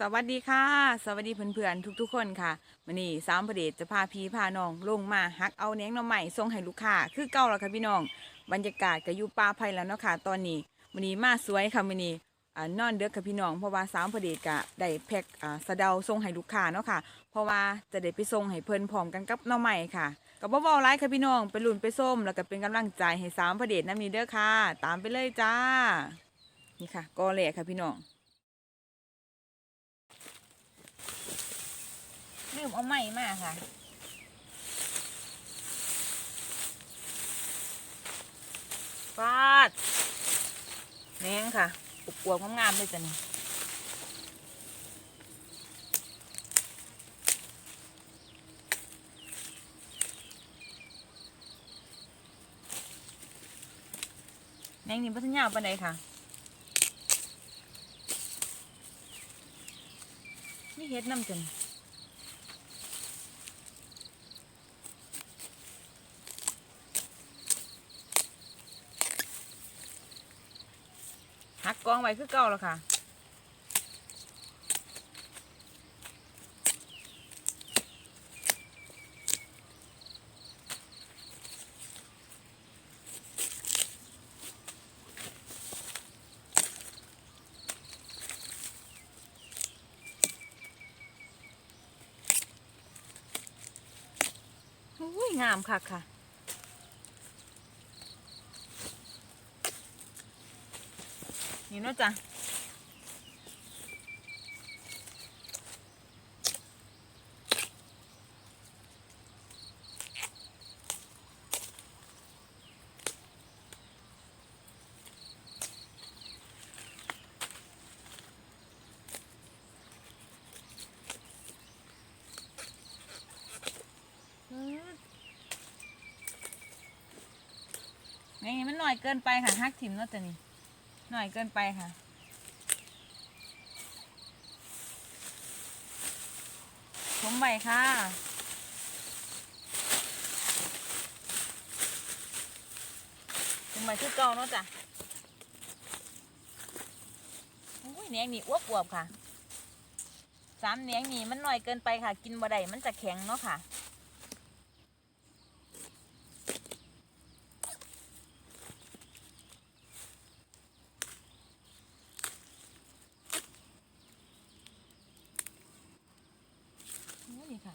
สวัสดีค่ะ สวัสดีเพื่อนๆทุกๆ คนค่ะวันนี้สามประเดชจะพาพี่พาน้องลงมาฮักเอาเนี้ยงหน้องใหม่ส่งให้ลูกค้าคือเก่าแล้วค่ะพี่น้อง บรรยากาศก็อยู่ป่าไผ่แล้วเนาะค่ะตอนนี้วันนี้มาสวยค่ะวันนี้อ่นอนเด็กค่ะพี่น้องเพราะว่าสามประเดชก็ได้แพ็คสะเดาส่งให้ลูกค้าเนาะค่ะ เพราะว่าจะได้ไปส่งให้เพิ่นพร้อมกันกับหน้องใหม่ค่ะก็บ่เว้าหลายค่ะพี่น้องไปลุ้นไปส้มแล้วก็เป็นกำลังใจให้สามประเดชน้ำนี้เด้อค่ะ ตามไปเลยจ้านี่ค่ะกอแหลกค่ะพี่น้อง ลืมเอาไม้มาค่ะฟาดแมงค่ะอุบอวบงามๆเลยจ้ะนี่แมงนี่พัทยาวปานใดค่ะ นี่เฮ็ดน้ำจัน หักกองไว้คือเก่าแล้วค่ะอุ้ยงามค่ะค่ะ นี่นาะจ้ะนี่มันหน่อยเกินไปค่ะฮักถิ่มเนาะจ้ะนี่ หน่อยเกินไปค่ะ ผมใบค่ะ ผมใบคือเก่าเนาะจ้ะอุ้ยเนียงนี่อ้วบอวบค่ะ สามเนียงนี่มันหน่อยเกินไปค่ะ กินบ่ได้มันจะแข็งเนาะค่ะ นี่นี่ค่ะ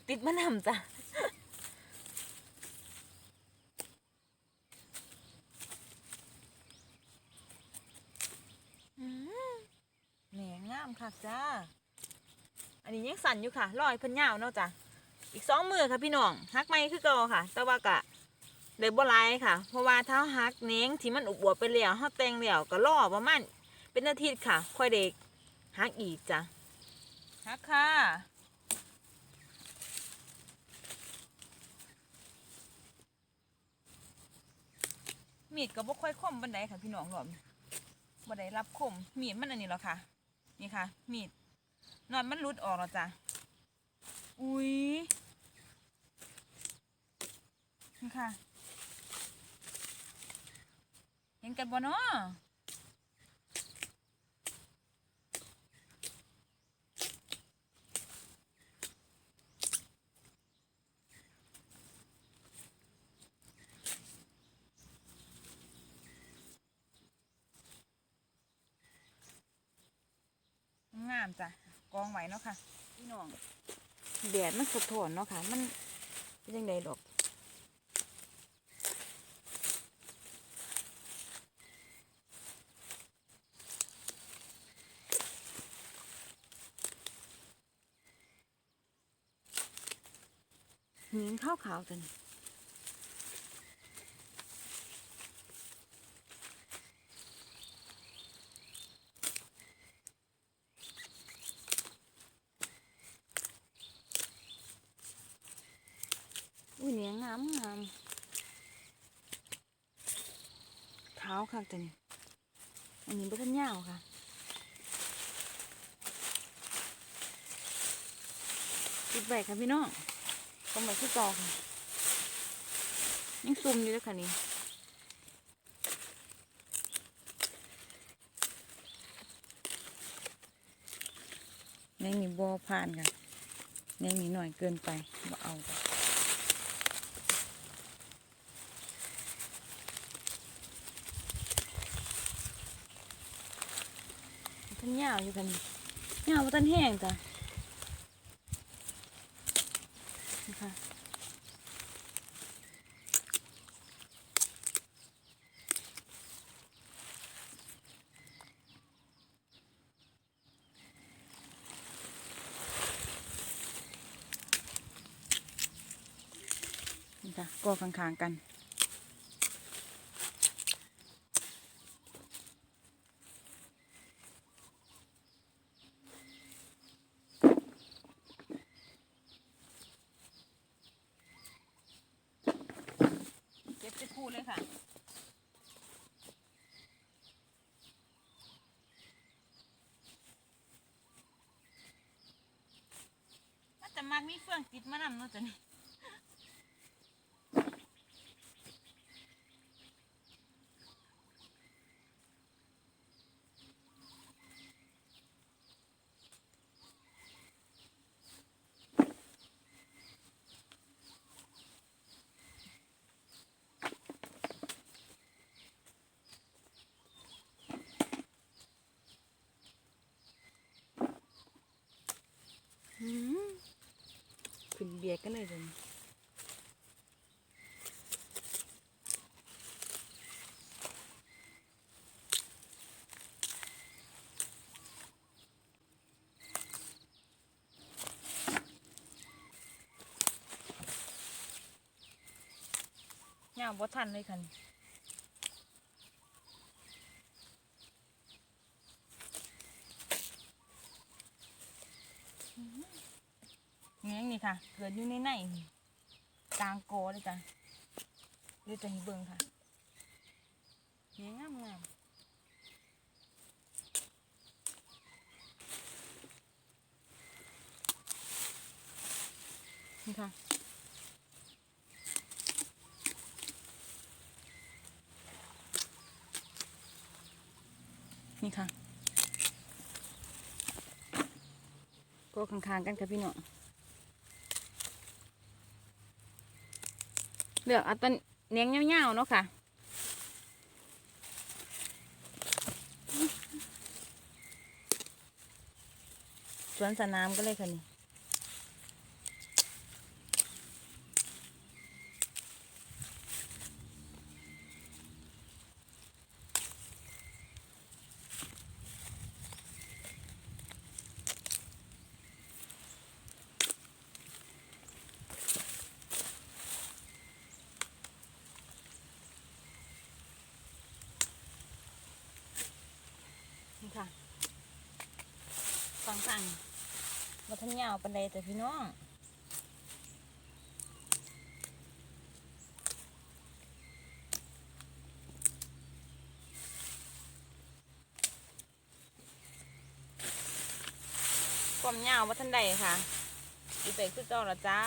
เฟื่องมักติดมะนำจ้ะอืมแหนงามค่ะจ้า อันนี้ยังสั่นอยู่ค่ะรอยเพิ่นยาวเนาะจ้ะ อีกสองมือค่ะพี่น้องฮักไม่คือเก่าค่ะ แต่ว่ากะเดบหลายค่ะ เพราะว่าเท้าฮักเน้งที่มันอุบอวบไปแล้วเฮาแต่งแล้วก็รอประมาณเป็นอาทิตย์ค่ะ ค่อยเด็กฮักอีกจ้ะฮักค่ะ มีดก็บ่ค่อยคมบันไดค่ะพี่น้องรอบนี้บ่ไดรับคมมีดมันอันนี้หรอค่ะ นี่ค่ะ มีดนอนมันรุดออกแล้วจ้ะอุ้ยนี่ค่ะ เห็นกันบ่เนาะ จ้ะกองไว้เนาะค่ะพี่น้องแดดมันสะท้อนเนาะค่ะ มันเป็นยังไงดอกหินขาวขาวจังอุ้ยเนี่ยงามงามขาวค่ะจังอันนี้บ่ทันยาวค่ะ ปิดไว้ ค่ะพี่น้องก็มาที่กอค่ะยังซุ่มอยู่เลยค่ะนี่ยังมีบัวผ่านค่ะยังมีหน่อยเกินไปบ่เอาค่ะท่านยาวอยู่ค่ะนี่ยาวบ่ทันแห้งจ้ะ นี่ค่ะก็ข้างๆกัน เก็บจะพูดเลยค่ะมันจะมักมีเฟื่องติดมานำเนาะจ้ะนี่ อืมขึ้น เบียดกันเลยจ้ะยางบ่ทันเลยค่ะนี่แง่งนี่ ค่ะ เกิดอยู่ในในนี่กลางโกเลยจ้ะเดี๋ยวจะให้เบิ่งค่ะแง่งงามงามนี่ค่ะนี่ค่ะก็ข้างๆกันค่ะพี่น้อง เลือกเอาต้นเนียงยาวๆเนาะค่ะสวนสนามก็เลยค่ะนี่ค่ะฟังสั่ง มาทันยวปันใดแต่พี่น้องความยาวมาท่านใดค่ะอีเป็กคือเก่าละจ้า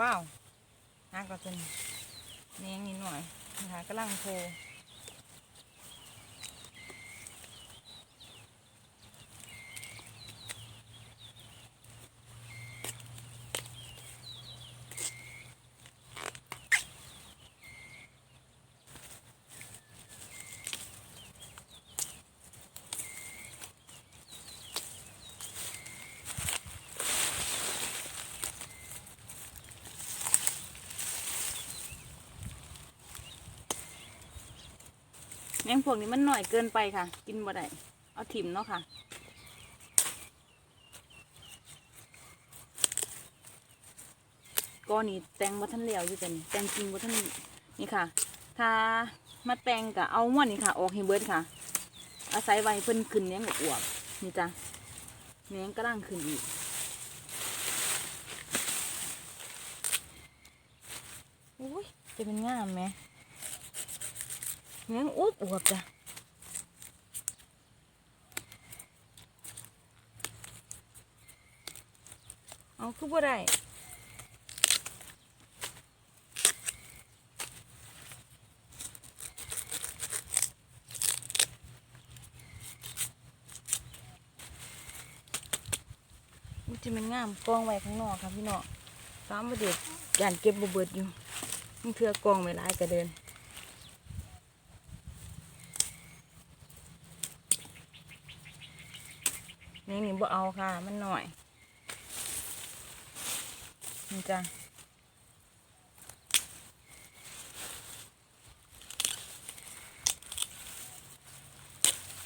ว้าวน่ากระตุนเนียงนิดหน่อยนะคะกำลังโท แมงพวกนี้มันหน่อยเกินไปค่ะ กินบ่ได้เอาถิ่มเนาะค่ะ ก็นี่แตงบ่ทันเหลวอยู่แต่นี่แตงจริงบ่ทันนี่ค่ะ ถ้ามาแตงกะเอาม้วนนี่ค่ะ ออกให้เบิดค่ะ อาศัยไว้เพิ่นขึ้นเลี้ยงอวบๆนี่จ้ะเลี้ยงกระลังขึ้นอีกโอ้ยจะเป็นง่ามไหม เลี้ยงอวบอวบจ้ะเอาคือบ่ได้มันจะมันงามกองไว้ข้างนอกค่ะพี่น้องสามประเด็ดยานเก็บบ่เบิดอยู่มันเทือกองไว้หลายกระเดิน นี่นี่บ่เอาค่ะ มันหน่อยนี่จ้ะ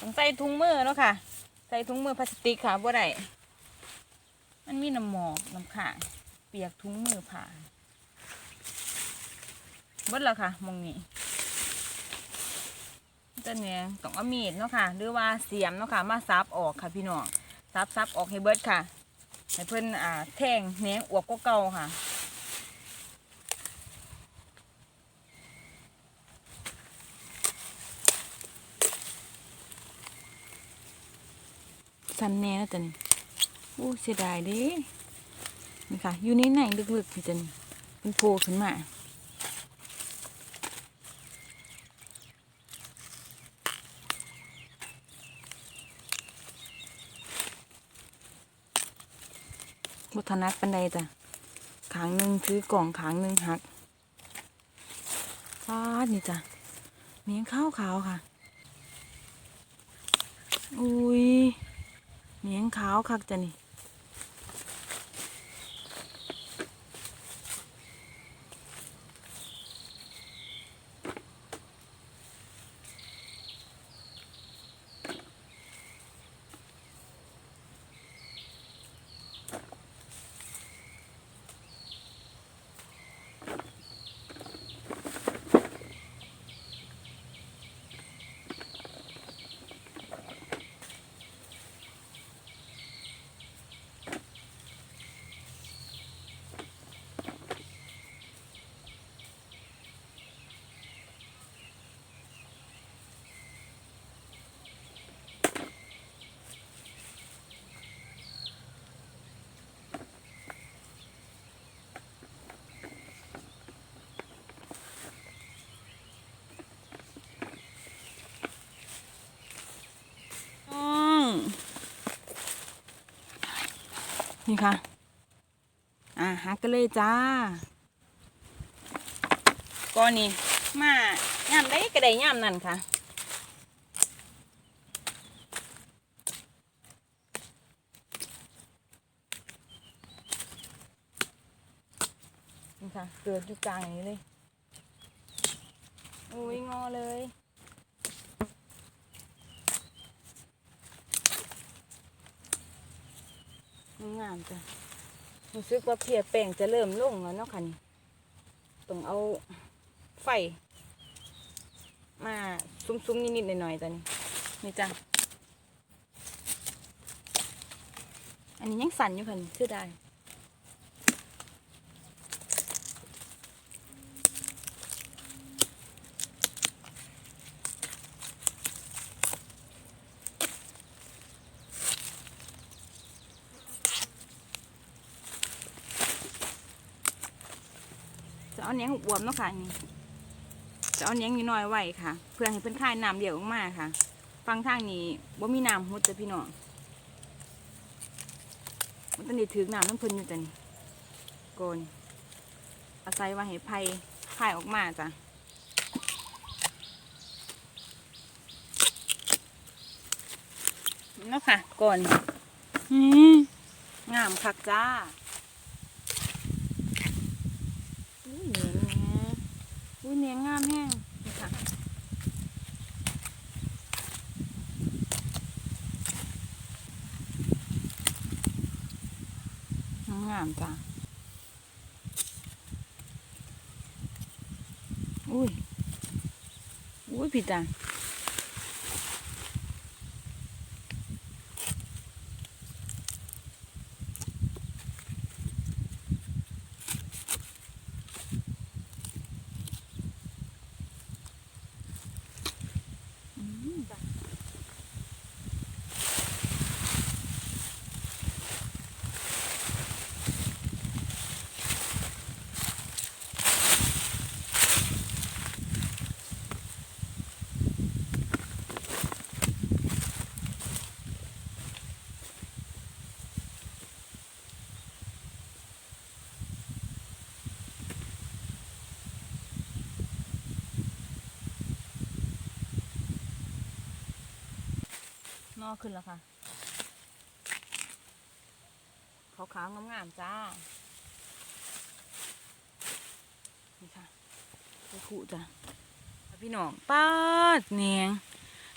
ต้องใส่ถุงมือเนาะค่ะ ใส่ถุงมือพลาสติกค่ะบ่ได้มันมีน้ำหมอกน้ำข่างเปียกทุ้งมือผ่านบดแล้วค่ะมองนี้จะเนี่ยต้องเอามีดเนาะค่ะ หรือว่าเสียมเนาะค่ะ มาซับออกค่ะพี่น้อง ซับซับออกให้เบิดค่ะ ให้เพิ่นอ่าแทงแหนงอวบก็เก่าค่ะสันแน่นะจันโอ้เสียดายดินี่ค่ะ อยู่ในไหนลึกๆพี่จันเป็นโผล่ขึ้นมา นัดปันใดจ้ะขางหนึ่งถือกล่องขางหนึ่งหักฟาดนี่จ้ะเมียงข้าวขาวค่ะ อุ้ยเมียงขาวคักจ้ะนี่ อืม นี่ค่ะ อ่าหักกันเลยจ้าก้อนนี้มาย่ามได้ก็ได้ย่ามนั่นค่ะนี่ค่ะ เกิดอยู่กลางอย่างนี้เลย อุ้ยงอเลย งามจ้ะรู้สึกว่าเพียแป้งจะเริ่มลงแล้วเนาะค่ะนี่ต้องเอาไฟ มาซุ้มๆนิดๆหน่อยๆจ้ะนี่นี่จ้ะอันนี้ยังสั่นอยู่ค่ะนี่เชื่อได้ เอาเนี้ยงบวมเนาะค่ะนี่จะเอาเนี้ยงอยู่น้อยไว้ค่ะ เพื่อให้เพิ่อนคายน้ำเดี่ยวออกมาค่ะ ฟังทางนี้บ่มีน้ำหุดจะพี่น้องมันตอนนี้ถือน้ำน้ำเพิ่นอยู่จ้ะนี่โกนอาศัยว่าให้ไผ่คายออกมาจ้ะเนาะค่ะก่อนงามคักจ้า เนียงงามแห้งงามจ้ะอุ้ยอุ้ยพี่จ้ะ นอขึ้นแล้วค่ะขาวขาวๆงามๆจ้า นี่ค่ะไปขู่จ้ะพี่น้องป้าเนียง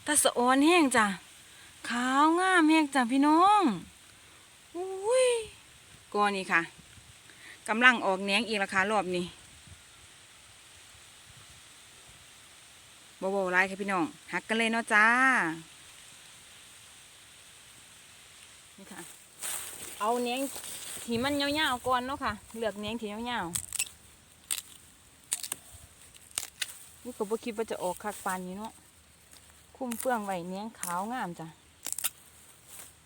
ตาสะออนแห้งจ้ะขาวงามแห้งจ้ะพี่น้องอุ้ยก่อนนี่ค่ะกำลังออกแหนงอีกราคารอบนี้บโบไรค่ะพี่น้องหักกันเลยเนาะจ้า นี่ค่ะ เอาเนี้ยงที่มันยาวๆก่อนเนาะค่ะ เลือกเนี้ยงที่ยาวๆนี่ก็บ่คิดว่าจะออกคักปานนี้เนาะคุ้มเฟื่องไว้เนี้ยงขาวงามจ้ะ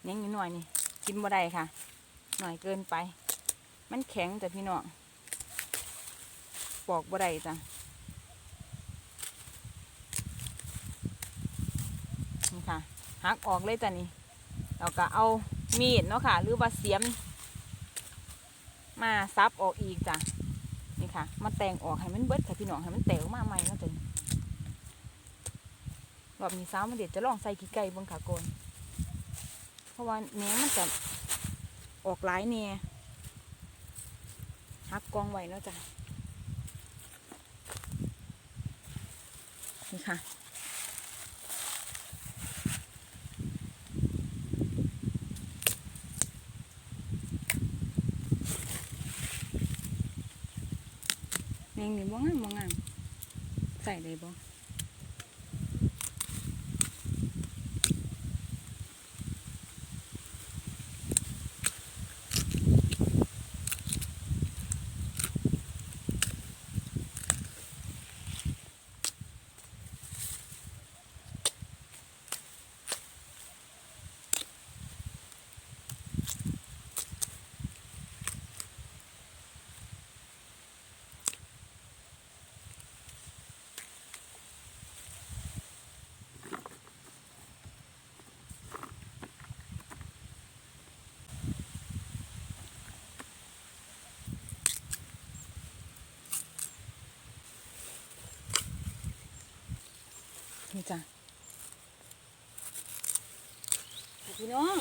เนี้ยงนิดหน่อยนี่กินบ่ได้ค่ะ หน่อยเกินไป มันแข็งจ้ะพี่น้องปอกบ่ได้จ้ะนี่ค่ะหักออกเลยจ้ะนี่แล้วก็เอา มีดเนาะค่ะ หรือว่าเสียม มาซับออกอีกจ้ะนี่ค่ะ มาแต่งออกให้มันเบิดค่ะพี่น้องให้มันแตกอมาใหม่เนาะจ้ะนี่รอบนี้สาวมาเด็ดจะลองใส่ขี้ไก่บนขาโกนเพราะว่าเนี้ยมันจะออกหลายเนียหักกองไว้เนาะจ้ะนี่ค่ะ งนี่บ่งามบ่งามใส่ได้บ่ นี่จ้ะพี่น้อง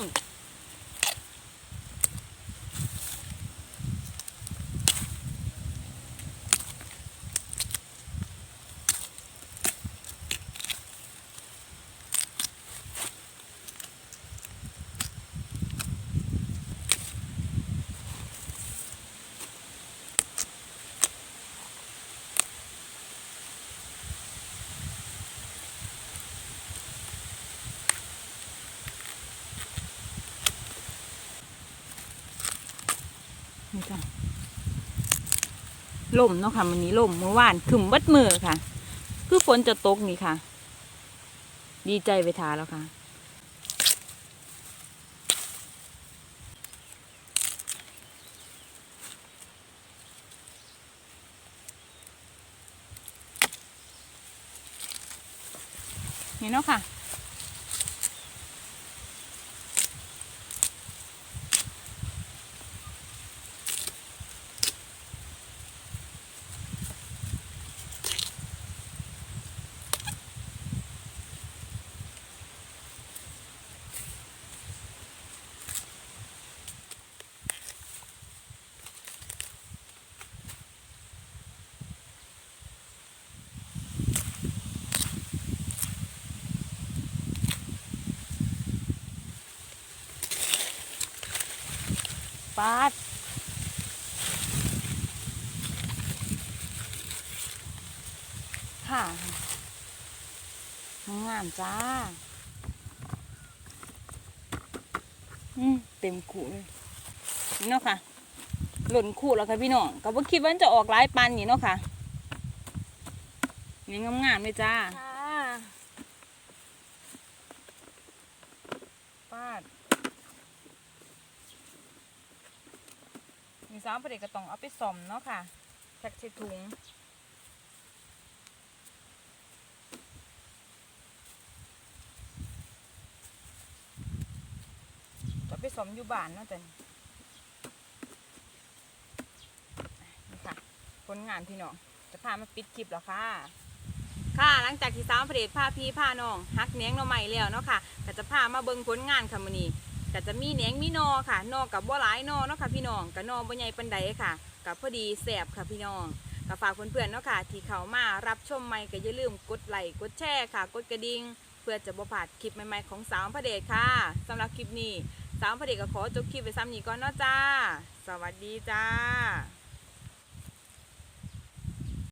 ลมเนาะค่ะวันนี้ลมเมื่อวานขึ้นบัดมือค่ะ คือฝนจะตกนี่ค่ะ ดีใจไปทาแล้วค่ะนี่เนาะค่ะ ปาดค่ะงามจ้า อืมเต็มขู่เลยนี่เนาะค่ะ หล่นขู่แล้วค่ะพี่น้องก็บ่คิดว่าจะออกหลายปันนี่เนาะค่ะยังงามๆเลยจ้า ประเด็กก็ต้องเอาไปซ่อมเนาะค่ะจากใส่ถุงจะไปสมอยู่บ้านเนาะจ้ะนี่ค่ะผลงานพี่น้องจะพามาปิดคลิปแล้วค่ะค่ะหลังจากที่สามประเดชพาพี่พาน้องฮักเนียงน่อใหม่แล้วเนาะค่ะก็จะพามาเบิ่งผลงานค่ะมื้อนี้ ก็จะมีแหนงมีนอค่ะนอกับบ่หลายนอเนาะค่ะพี่น้องกับนอบ่ใหญ่ปันใดค่ะกับพอดีแสบค่ะพี่น้องก็ฝากเพื่อนๆเนาะค่ะ ที่เขามารับชมใหม่ก็อย่าลืมกดไลค์กดแชร์ค่ะ กดกระดิ่งเพื่อจะบ่พลาดคลิปใหม่ๆของสาวพระเดชค่ะสำหรับคลิปนี้สาวพระเดชก็ขอจบคลิปไปซ้ำนี้ก่อนเนาะจ้า สวัสดีจ้า